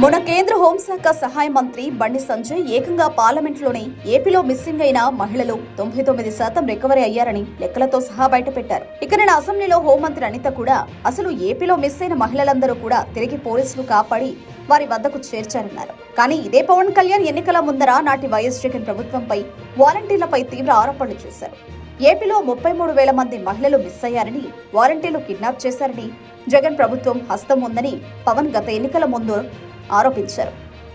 మొన్న కేంద్ర హోంశాఖ సహాయ మంత్రి బండి సంజయ్ ఏకంగా పార్లమెంట్లోని ఏపీలో మిస్సింగ్ అయిన మహిళలు తొంభై తొమ్మిది శాతం రికవరీ అయ్యారని లెక్కలతో సహా బయటపెట్టారు. ఇక నేను అసెంబ్లీలో హోంమంత్రి అనిత కూడా అసలు ఏపీలో మిస్ అయిన మహిళలందరూ కూడా తిరిగి పోలీసులు కాపాడి వారి వద్దకు చేర్చారన్నారు. కానీ ఇదే పవన్ కళ్యాణ్ ఎన్నికల ముందర నాటి వైఎస్ జగన్ ప్రభుత్వంపై వాలంటీర్లపై తీవ్ర ఆరోపణలు చేశారు. ఏపీలో ముప్పై మూడు వేల మంది మహిళలు మిస్ అయ్యారని వాలంటీర్లు కిడ్నాప్ చేశారని జగన్ ప్రభుత్వం హస్తం ఉందని పవన్ గత ఎన్నికల ముందు ఆరోపించారు.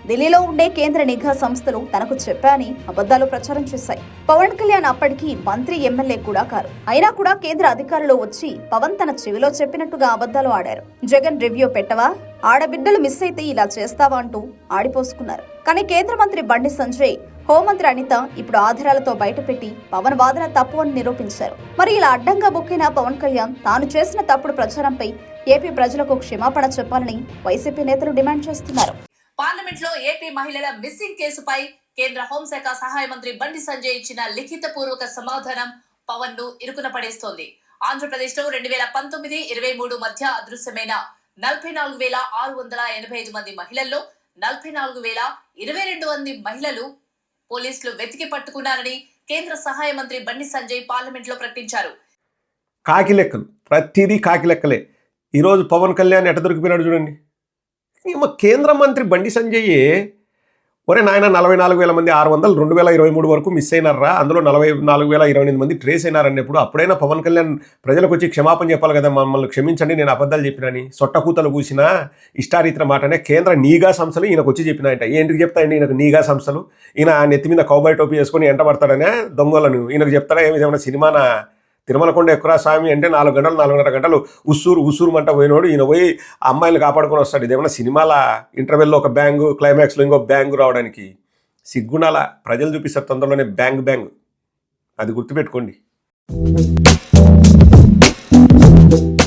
ఢిల్లీలో ఉండే కేంద్ర నిఘా సంస్థలు తనకు చెప్పాని అబద్ధాలు ప్రచారం చేశాయి. పవన్ కళ్యాణ్ అప్పటికి మంత్రి ఎమ్మెల్యే కూడా కారు. అయినా కూడా కేంద్ర అధికారులు వచ్చి పవన్ తన చెవిలో చెప్పినట్టుగా అబద్ధాలు ఆడారు. జగన్ రివ్యూ పెట్టవా? ఆడబిడ్డలు మిస్ అయితే ఇలా చేస్తావా అంటూ ఆడిపోసుకున్నారు. కానీ కేంద్ర మంత్రి బండి సంజయ్ హోంమంత్రి అనిత ఇప్పుడు ఆధారాలతో బయటపెట్టి పవన్ వాదన తప్పు అని నిరూపించారు. మరి ఇలా అడ్డంగా బొక్కిన పవన్ కళ్యాణ్ తాను చేసిన తప్పుడు ప్రచారంపై ఏపీ ప్రజలకు క్షమాపణ చెప్పాలని వైసీపీ నేతలు డిమాండ్ చేస్తున్నారు. పార్లమెంట్లో ఏపీ మహిళల మిస్సింగ్ కేసుపై కేంద్ర హోంశాఖ సహాయ మంత్రి బండి సంజయ్ ఇచ్చిన లిఖిత పూర్వక సమాధానం పవన్ను ఇరుకున పడేస్తోంది. ఆంధ్రప్రదేశ్లో రెండు వేల పంతొమ్మిది ఇరవై మూడు మధ్య అదృశ్యమైన నలభై నాలుగు వేల ఆరు వందల ఎనభై ఐదు మంది మహిళల్లో నలభై నాలుగు వేల ఇరవై రెండు మంది మహిళలు పోలీసులు వెతికి పట్టుకున్నారని కేంద్ర సహాయ మంత్రి బండి సంజయ్ పార్లమెంట్లో ప్రకటించారు. కాకి లెక్కలు. ప్రతిదీ కాకి లెక్కలే. ఈరోజు పవన్ కళ్యాణ్ ఎట దొరికిపోయినాడు చూడండి. మా కేంద్ర మంత్రి బండి సంజయ్ ఒరే నాయన నలభై నాలుగు వేల మంది ఆరు వందలు రెండు వేల ఇరవై మూడు వరకు మిస్ అయినారా? అందులో నలభై నాలుగు వేల ఇరవై ఎనిమిది మంది ట్రేస్ అయినారన్నప్పుడు అప్పుడైనా పవన్ కళ్యాణ్ ప్రజలకు వచ్చి క్షమాపణ చెప్పాలి కదా మమ్మల్ని క్షమించండి నేను అబద్ధాలు చెప్పినని. సొట్టకూతలు కూసిన ఇష్టారీతిన మాటనే కేంద్ర నీగా సంస్థలు ఈయనకు వచ్చి చెప్పినాయంట. ఏంటికి చెప్తాయండి ఈయనకు నీగా సంస్థలు? ఈయన నెత్తి మీద కౌబాయ్ టోపీ వేసుకొని ఎంట పడతాడనే దొంగలను. ఈయనకు చెప్తారా ఏమి? ఏమైనా సినిమానా? తిరుమలకొండ ఎక్కురా స్వామి అంటే నాలుగు గంటలు నాలుగున్నర గంటలు ఉస్సూరు ఉస్సూరు మంట పోయినోడు. ఈయన పోయి అమ్మాయిలు కాపాడుకొని వస్తాడు. ఇదేమన్నా సినిమాల ఇంటర్వెల్లో ఒక బ్యాంగు క్లైమాక్స్లో ఇంకో బ్యాంగు రావడానికి సిగ్గునాల ప్రజలు చూపిస్తారు తొందరలోనే బ్యాంగ్ బ్యాంగ్. అది గుర్తుపెట్టుకోండి.